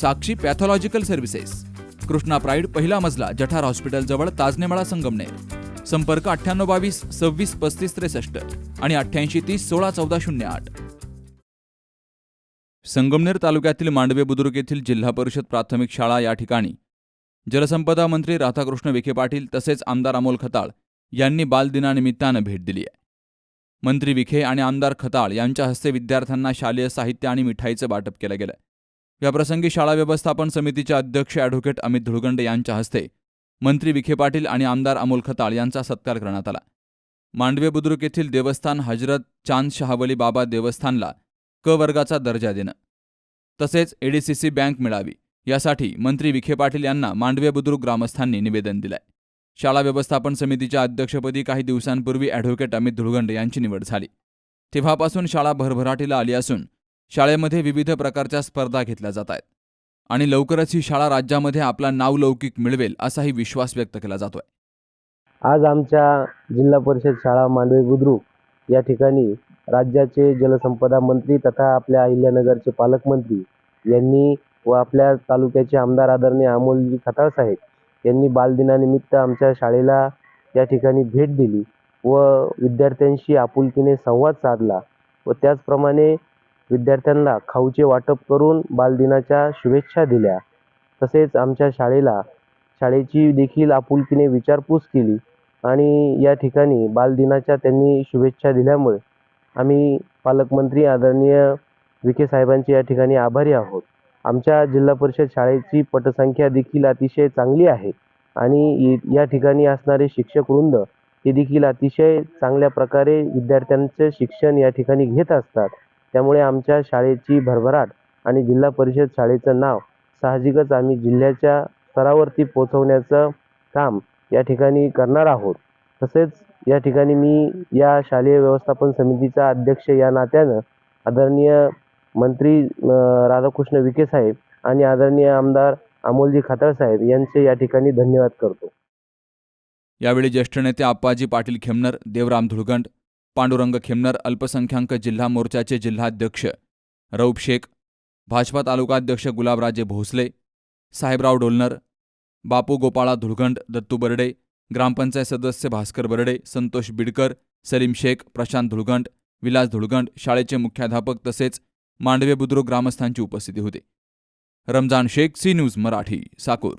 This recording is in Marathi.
Sakshi pathological services. Krishna pride पहिला मजला जठार हॉस्पिटलजवळ ताजनेमाळा संगमनेर. संपर्क अठ्ठ्याण्णव बावीस सव्वीस पस्तीस त्रेसष्ट आणि अठ्ठ्याऐंशी तीस सोळा चौदा शून्य आठ. संगमनेर तालुक्यातील मांडवे बुद्रुक येथील जिल्हा परिषद प्राथमिक शाळा या ठिकाणी जलसंपदा मंत्री राधाकृष्ण विखे पाटील तसेच आमदार अमोल खताळ यांनी बालदिनानिमित्तानं भेट दिली आहे. मंत्री विखे आणि आमदार खताळ यांच्या हस्ते विद्यार्थ्यांना शालेय साहित्य आणि मिठाईचं वाटप केलं गेलं याप्रसंगी शाळा व्यवस्थापन समितीचे अध्यक्ष ॲडव्होकेट अमित धुळगंडे यांच्या हस्ते मंत्री विखे पाटील आणि आमदार अमोल खताळ यांचा सत्कार करण्यात आला. मांडवे बुद्रुक येथील देवस्थान हजरत चांद शहावली बाबा देवस्थानला क वर्गाचा दर्जा देणं. तसेच एडीसीसी बँक मिळावी यासाठी मंत्री विखे पाटील यांना मांडवे बुद्रुक ग्रामस्थांनी निवेदन दिलंय. शाळा व्यवस्थापन समितीच्या अध्यक्षपदी काही दिवसांपूर्वी ॲडव्होकेट अमित धुळगंड यांची निवड झाली. तेव्हापासून शाळा भरभराटीला आली असून शाळेमध्ये विविध प्रकारच्या स्पर्धा घेतल्या जात आहेत आणि लवकरच ही शाळा राज्यामध्ये आपला नावलौकिक मिळवेल असाही विश्वास व्यक्त केला जातोय. आज आमच्या जिल्हा परिषद शाळा मांडवे बुद्रुक या ठिकाणी राज्याचे जलसंपदा मंत्री तथा आपल्या अहिल्यानगरचे पालकमंत्री यांनी व आपल्या तालुक्याचे आमदार आदरणीय अमोलजी खताळ साहेब यांनी बालदिनानिमित्त आमच्या शाळेला या ठिकाणी भेट दिली व विद्यार्थ्यांशी आपुलकीने संवाद साधला व त्याचप्रमाणे विद्यार्थ्यांना खाऊचे वाटप करून बालदिनाच्या शुभेच्छा दिल्या. तसेच आमच्या शाळेला शाळेची देखील आपुलकीने विचारपूस केली आणि या ठिकाणी बालदिनाच्या त्यांनी शुभेच्छा दिल्यामुळे आम्ही पालकमंत्री आदरणीय विखे साहेबांचे या ठिकाणी आभारी आहोत. आमच्या जिल्हा परिषद शाळेची पटसंख्या देखील अतिशय चांगली आहे आणि या ठिकाणी असणारे शिक्षक वृंद हे देखील अतिशय चांगल्या प्रकारे विद्यार्थ्यांचे शिक्षण या ठिकाणी घेत असतात. त्यामुळे आमच्या शाळेची भरभराट आणि जिल्हा परिषद शाळेचं नाव साहजिकच आम्ही जिल्ह्याच्या स्तरावरती पोचवण्याचं काम या ठिकाणी करणार आहोत. तसेच या ठिकाणी मी या शालेय व्यवस्थापन समितीचा अध्यक्ष या नात्यानं आदरणीय मंत्री राधाकृष्ण विखे साहेब आणि आदरणीय आमदार अमोलजी खताळ साहेब यांचे या ठिकाणी धन्यवाद करतो. यावेळी ज्येष्ठ नेते आप्पाजी पाटील खेमनर देवराम धुळगंड पांडुरंग खेमनर अल्पसंख्याक जिल्हा मोर्चाचे जिल्हाध्यक्ष. रौफ शेख भाजपा तालुकाध्यक्ष गुलाबराजे भोसले साहेबराव डोलनर बापू गोपाळा धुळगंड दत्तू बर्डे ग्रामपंचायत सदस्य भास्कर बर्डे संतोष बिडकर सलीम शेख प्रशांत धुळगंड विलास धुळगंड शाळेचे मुख्याध्यापक तसेच मांडवे बुद्रुक ग्रामस्थांची उपस्थिती होती. Ramzan Shaikh C News Marathi Sakur.